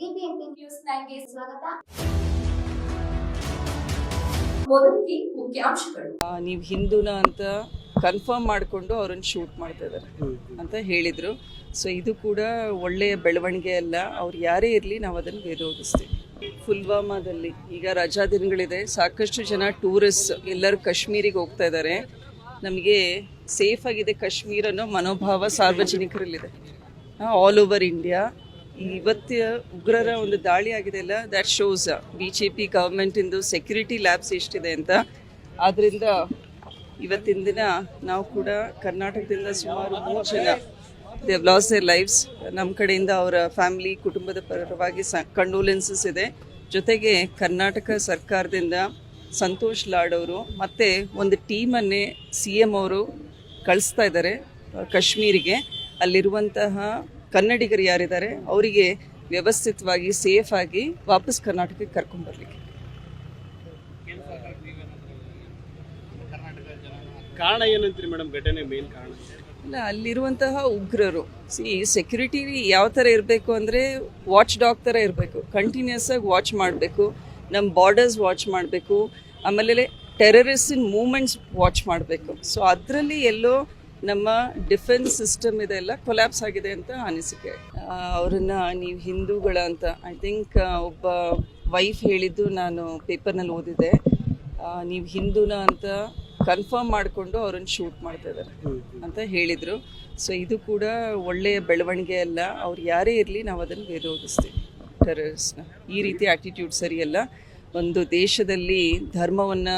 BBMP news ನೈನ್ಗೆ ಸ್ವಾಗತ. ಮೊದಲಿಗೆ ಮುಖ್ಯಾಂಶಗಳು. ನೀವು ಹಿಂದೂನ ಅಂತ ಕನ್ಫರ್ಮ್ ಮಾಡಿಕೊಂಡು ಅವ್ರನ್ನ ಶೂಟ್ ಮಾಡ್ತಾ ಇದ್ದಾರೆ ಅಂತ ಹೇಳಿದರು. ಸೊ ಇದು ಕೂಡ ಒಳ್ಳೆಯ ಬೆಳವಣಿಗೆ ಅಲ್ಲ. ಅವ್ರು ಯಾರೇ ಇರಲಿ ನಾವು ಅದನ್ನು ವಿರೋಧಿಸ್ತೀವಿ. ಪುಲ್ವಾಮಾದಲ್ಲಿ ಈಗ ರಜಾ ದಿನಗಳಿದೆ. ಸಾಕಷ್ಟು ಜನ ಟೂರಿಸ್ಟ್ ಎಲ್ಲರೂ ಕಾಶ್ಮೀರಿಗೆ ಹೋಗ್ತಾ ಇದ್ದಾರೆ ನಮಗೆ ಸೇಫ್ ಆಗಿದೆ ಕಾಶ್ಮೀರ ಅನ್ನೋ ಮನೋಭಾವ ಸಾರ್ವಜನಿಕರಲ್ಲಿದೆ. ಆಲ್ ಓವರ್ ಇಂಡಿಯಾ ಇವತ್ತಿನ ಉಗ್ರರ ಒಂದು ದಾಳಿ ಆಗಿದೆ ಅಲ್ಲ that shows B J P ಗೌರ್ಮೆಂಟಿಂದು security labs ಎಷ್ಟಿದೆ ಅಂತ. ಆದ್ದರಿಂದ ಇವತ್ತಿನ ದಿನ ನಾವು ಕೂಡ ಕರ್ನಾಟಕದಿಂದ ಸುಮಾರು ಮೂರು ಜನ ದೇವ್ ಲಾಸ್ ದೇರ್ ಲೈಫ್ಸ್ ನಮ್ಮ ಕಡೆಯಿಂದ ಅವರ ಫ್ಯಾಮಿಲಿ ಕುಟುಂಬದ ಪರವಾಗಿ ಸ ಕಂಡೋಲೆನ್ಸಸ್ ಇದೆ. ಜೊತೆಗೆ ಕರ್ನಾಟಕ ಸರ್ಕಾರದಿಂದ ಸಂತೋಷ್ ಲಾಡ್ ಅವರು ಮತ್ತು ಒಂದು ಟೀಮನ್ನೇ ಸಿ ಎಂ ಅವರು ಕಳಿಸ್ತಾ ಇದ್ದಾರೆ ಕಾಶ್ಮೀರಿಗೆ. ಅಲ್ಲಿರುವಂತಹ ಕನ್ನಡಿಗರು ಯಾರಿದ್ದಾರೆ ಅವರಿಗೆ ವ್ಯವಸ್ಥಿತವಾಗಿ ಸೇಫ್ ಆಗಿ ವಾಪಸ್ ಕರ್ನಾಟಕಕ್ಕೆ ಕರ್ಕೊಂಡ್ಬರ್ಲಿಕ್ಕೆ ಕಾರಣ ಏನಂತೀರಿ ಮೇಡಮ್? ಘಟನೆ ಮೇನ್ ಕಾರಣ. ಇಲ್ಲ ಅಲ್ಲಿರುವಂತಹ ಉಗ್ರರು. ಸಿ ಸೆಕ್ಯೂರಿಟಿ ಯಾವ ಥರ ಇರಬೇಕು ಅಂದರೆ ವಾಚ್ ಡಾಗ್ ಥರ ಇರಬೇಕು. ಕಂಟಿನ್ಯೂಸ್ ಆಗಿ ವಾಚ್ ಮಾಡಬೇಕು. ನಮ್ಮ ಬಾರ್ಡರ್ಸ್ ವಾಚ್ ಮಾಡಬೇಕು. ಆಮೇಲೆ ಟೆರರಿಸ್ಟಿನ್ ಮೂಮೆಂಟ್ಸ್ ವಾಚ್ ಮಾಡಬೇಕು. ಸೊ ಅದರಲ್ಲಿ ಎಲ್ಲೋ ನಮ್ಮ ಡಿಫೆನ್ಸ್ ಸಿಸ್ಟಮ್ ಇದೆಲ್ಲ ಕೊಲ್ಯಾಪ್ಸ್ ಆಗಿದೆ ಅಂತ ಅನಿಸಿಕೆ. ಅವರನ್ನು ನೀವು ಹಿಂದೂಗಳ ಅಂತ ಐ ಥಿಂಕ್ ಒಬ್ಬ ವೈಫ್ ಹೇಳಿದ್ದು ನಾನು ಪೇಪರ್ನಲ್ಲಿ ಓದಿದೆ ನೀವು ಹಿಂದೂನ ಅಂತ ಕನ್ಫರ್ಮ್ ಮಾಡಿಕೊಂಡು ಅವ್ರನ್ನ ಶೂಟ್ ಮಾಡ್ತಾ ಇದ್ದಾರೆ ಅಂತ ಹೇಳಿದರು. ಸೊ ಇದು ಕೂಡ ಒಳ್ಳೆಯ ಬೆಳವಣಿಗೆ ಅಲ್ಲ. ಅವ್ರು ಯಾರೇ ಇರಲಿ ನಾವು ಅದನ್ನು ವಿರೋಧಿಸ್ತೀವಿ. ಟೆರರಿಸ್ಟ್ನ ಈ ರೀತಿ ಆ್ಯಟಿಟ್ಯೂಡ್ ಸರಿಯಲ್ಲ ಒಂದು ದೇಶದಲ್ಲಿ ಧರ್ಮವನ್ನು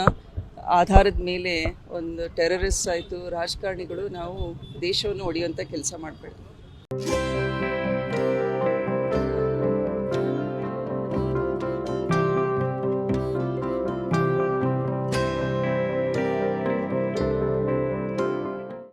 ಆಧಾರದ ಮೇಲೆ ಒಂದು ಟೆರರಿಸ್ಟ್ ಆಯಿತು ರಾಜಕಾರಣಿಗಳು ನಾವು ದೇಶವನ್ನು ಒಡೆಯುವಂಥ ಕೆಲಸ ಮಾಡಬೇಡಿ